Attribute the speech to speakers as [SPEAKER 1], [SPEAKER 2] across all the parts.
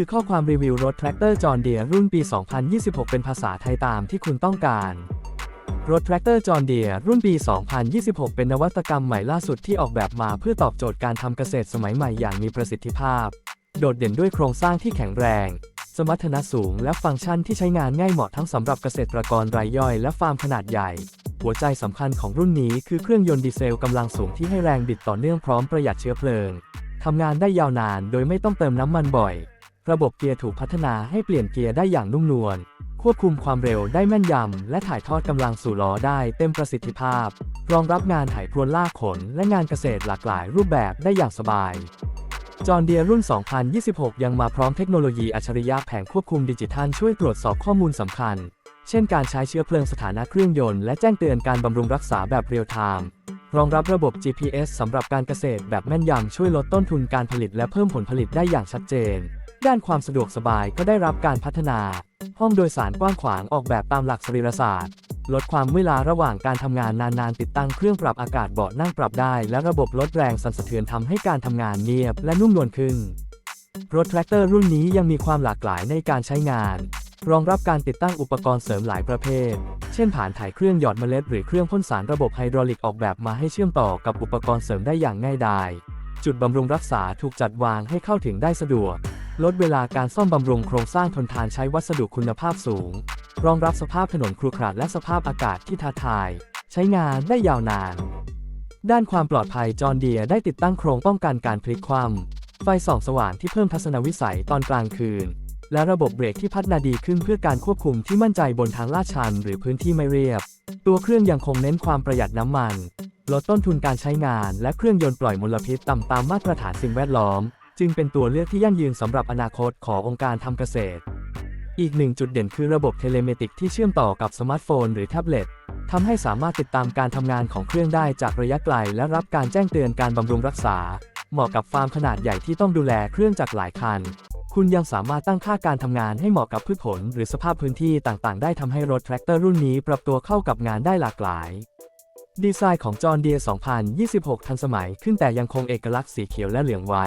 [SPEAKER 1] คือข้อความรีวิวรถแทรกเตอร์จอห์นเดียรุ่นปี 2026 เป็นภาษาไทยตามที่คุณต้องการ รถแทรกเตอร์จอห์นเดียรุ่นปี 2026 เป็นนวัตกรรมใหม่ล่าสุดที่ออกแบบมาเพื่อตอบโจทย์การทำเกษตรสมัยใหม่อย่างมีประสิทธิภาพ โดดเด่นด้วยโครงสร้างที่แข็งแรง สมรรถนะสูง และฟังก์ชันที่ใช้งานง่ายเหมาะทั้งสำหรับเกษตรกรรายย่อยและฟาร์มขนาดใหญ่ หัวใจสำคัญของรุ่นนี้คือเครื่องยนต์ดีเซลกำลังสูงที่ให้แรงบิดต่อเนื่องพร้อมประหยัดเชื้อเพลิงทำงานได้ยาวนานโดยไม่ต้องเติมน้ำมันบ่อย ระบบเกียร์ถูกพัฒนาให้เปลี่ยนเกียร์ได้อย่างนุ่มนวล ควบคุมความเร็วได้แม่นยำ และถ่ายทอดกำลังสู่ล้อได้เต็มประสิทธิภาพ รองรับงานไถพรวนลากขน และงานเกษตรหลากหลายรูปแบบได้อย่างสบายจอห์นเดียรุ่น 2026 ยังมาพร้อมเทคโนโลยีอัจฉริยะแผงควบคุมดิจิทัลช่วยตรวจสอบข้อมูลสำคัญ เช่นการใช้เชื้อเพลิงสถานะเครื่องยนต์และแจ้งเตือนการบำรุงรักษาแบบเรียลไทม์รองรับระบบ GPS สำหรับการเกษตรแบบแม่นยำช่วยลดต้นทุนการผลิตและเพิ่มผลผลิตได้อย่างชัดเจน ด้านความสะดวกสบายก็ได้รับการพัฒนา ห้องโดยสารกว้างขวางออกแบบตามหลักสรีรศาสตร์ ลดความเวลาระหว่างการทำงานนานๆ ติดตั้งเครื่องปรับอากาศเบาะนั่งปรับได้ และระบบลดแรงสั่นสะเทือนทำให้การทำงานเงียบและนุ่มนวลขึ้น รถแทรกเตอร์รุ่นนี้ยังมีความหลากหลายในการใช้งาน รองรับการติดตั้งอุปกรณ์เสริมหลายประเภท เช่นผ่านถ่ายเครื่องหยอดเมล็ด หรือเครื่องพ่นสารระบบไฮดรอลิกออกแบบมาให้เชื่อมต่อกับอุปกรณ์เสริมได้อย่างง่ายดายจุดบำรุงรักษาถูกจัดวางให้เข้าถึงได้สะดวก ลดเวลาการซ่อมบำรุงโครงสร้างทนทานใช้วัสดุคุณภาพสูง รองรับสภาพถนนครุขระและสภาพอากาศที่ท้าทาย ใช้งานได้ยาวนาน ด้านความปลอดภัยจอห์นเดียได้ติดตั้งโครงป้องกันการพลิกคว่ำไฟส่องสว่างที่เพิ่มทัศนวิสัยตอนกลางคืน และระบบเบรกที่พัฒนาดีขึ้นเพื่อการควบคุมที่มั่นใจบนทางลาดชันหรือพื้นที่ไม่เรียบ ตัวเครื่องยังคงเน้นความประหยัดน้ำมัน ลดต้นทุนการใช้งาน และเครื่องยนต์ปล่อยมลพิษต่ำตามมาตรฐานสิ่งแวดล้อม จึงเป็นตัวเลือกที่ยั่งยืนสำหรับอนาคตขององค์การทำเกษตร อีกหนึ่งจุดเด่นคือระบบเทเลเมติกที่เชื่อมต่อกับสมาร์ทโฟนหรือแท็บเล็ตทำให้สามารถติดตามการทำงานของเครื่องได้จากระยะไกล และรับการแจ้งเตือนการบำรุงรักษา เหมาะกับฟาร์มขนาดใหญ่ที่ต้องดูแลเครื่องจักรหลายคัน คุณยังสามารถตั้งค่าการทำงานให้เหมาะกับพืชผล หรือสภาพพื้นที่ต่างๆ ได้ทำให้รถแทรกเตอร์รุ่นนี้ปรับตัวเข้ากับงานได้หลากหลาย ดีไซน์ของจอห์นเดีย2026 ทันสมัยขึ้นแต่ยังคงเอกลักษณ์สีเขียวและเหลืองไว้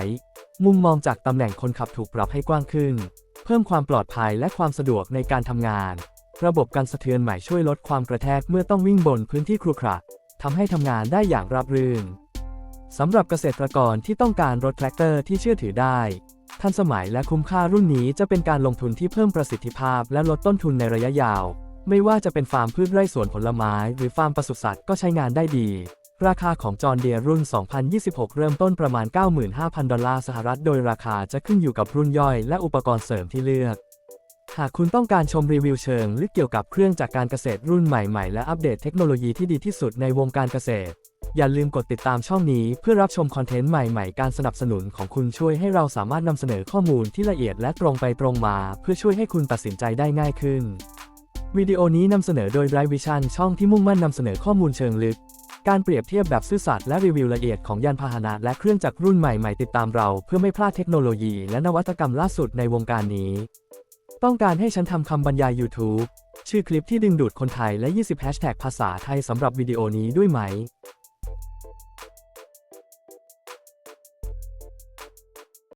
[SPEAKER 1] มุมมองจากตำแหน่งคนขับถูกปรับให้กว้างขึ้น เพิ่มความปลอดภัยและความสะดวกในการทำงาน ระบบการสะเทือนใหม่ช่วยลดความกระแทกเมื่อต้องวิ่งบนพื้นที่ครุขระทำให้ทำงานได้อย่างราบรื่นสำหรับเกษตรกรที่ต้องการรถแทรกเตอร์ที่เชื่อถือได้ ทันสมัยและคุ้มค่ารุ่นนี้จะเป็นการลงทุนที่เพิ่มประสิทธิภาพและลดต้นทุนในระยะยาว ไม่ว่าจะเป็นฟาร์มพืชไร่สวนผลไม้ หรือฟาร์มปศุสัตว์ก็ใช้งานได้ดี ราคาของจอห์เดียรุ่น 2026 เริ่มต้นประมาณ 95,000 ดอลลาร์สหรัฐ โดยราคาจะขึ้นอยู่กับรุ่นย่อยและอุปกรณ์เสริมที่เลือก หากคุณต้องการชมรีวิวเชิงลึกเกี่ยวกับเครื่องจากการเกษตรรุ่นใหม่ๆ และอัปเดตเทคโนโลยีที่ดีที่สุดในวงการเกษตร อย่าลืมกดติดตามช่องนี้เพื่อรับชมคอนเทนต์ใหม่ๆ การสนับสนุนของคุณช่วยให้เราสามารถนำเสนอข้อมูลที่ละเอียดและตรงไปตรงมา เพื่อช่วยให้คุณตัดสินใจได้ง่ายขึ้น วิดีโอนี้นำเสนอโดย Bright Vision ช่องที่มุ่งมั่นนำเสนอข้อมูลเชิงลึก การเปรียบเทียบแบบซื่อสัตย์และรีวิวละเอียดของยานพาหนะและเครื่องจักรรุ่นใหม่ๆติดตามเรา เพื่อไม่พลาดเทคโนโลยีและนวัตกรรมล่าสุดในวงการนี้ ต้องการให้ฉันทำคำบรรยาย YouTube ชื่อคลิปที่ดึงดูดคนไทยและ 20 แฮชแท็กภาษาไทยสำหรับวิดีโอนี้ด้วยไหม